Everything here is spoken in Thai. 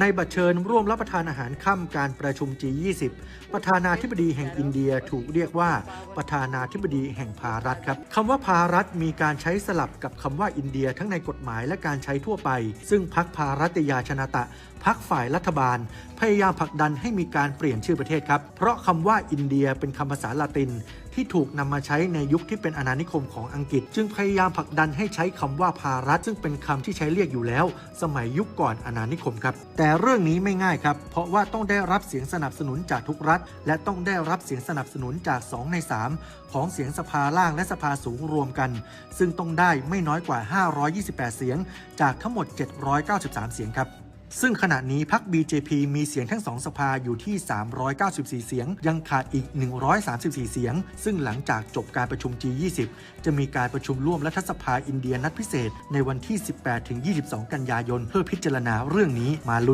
ในบัตรเชิญร่วมรับประทานอาหารค่ำการประชุม G20 ประธานาธิบดีแห่งอินเดียถูกเรียกว่าประธานาธิบดีแห่งภารัฐครับคำว่าภารัฐมีการใช้สลับกับคำว่าอินเดียทั้งในกฎหมายและการใช้ทั่วไป ซึ่งพักภารัตยาชนะตะ พักฝ่ายรัฐบาล พยายามผลักดันให้มีการเปลี่ยนชื่อประเทศครับ เพราะคำว่าอินเดียเป็นคำภาษาละตินที่ถูกนำมาใช้ในยุคที่เป็นอาณานิคมของอังกฤษ จึงพยายามผลักดันให้ใช้คำว่าภารัฐซึ่งเป็นคำที่ใช้เรียกอยู่แล้ว สมัยยุคก่อนอาณานิคมครับ แต่เรื่องนี้ไม่ง่ายครับ เพราะว่าต้องได้รับเสียงสนับสนุนจากทุกรัฐ และต้องได้รับเสียงสนับสนุนจาก 2 ใน 3 ของเสียงสภาล่างและสภาสูงรวมกัน ซึ่งต้องได้ไม่น้อยกว่า 528 เสียง จากทั้งหมด 793 เสียงครับ ซึ่งขณะนี้พรรค BJP มีเสียงทั้งสองสภาอยู่ที่ 394 เสียง ยังขาดอีก 134 เสียง ซึ่งหลังจากจบการประชุม G20 จะมีการประชุมร่วมรัฐสภาอินเดียนัดพิเศษ ในวันที่ 18-22 กันยายน เพื่อพิจารณาเรื่องนี้มาลุ้น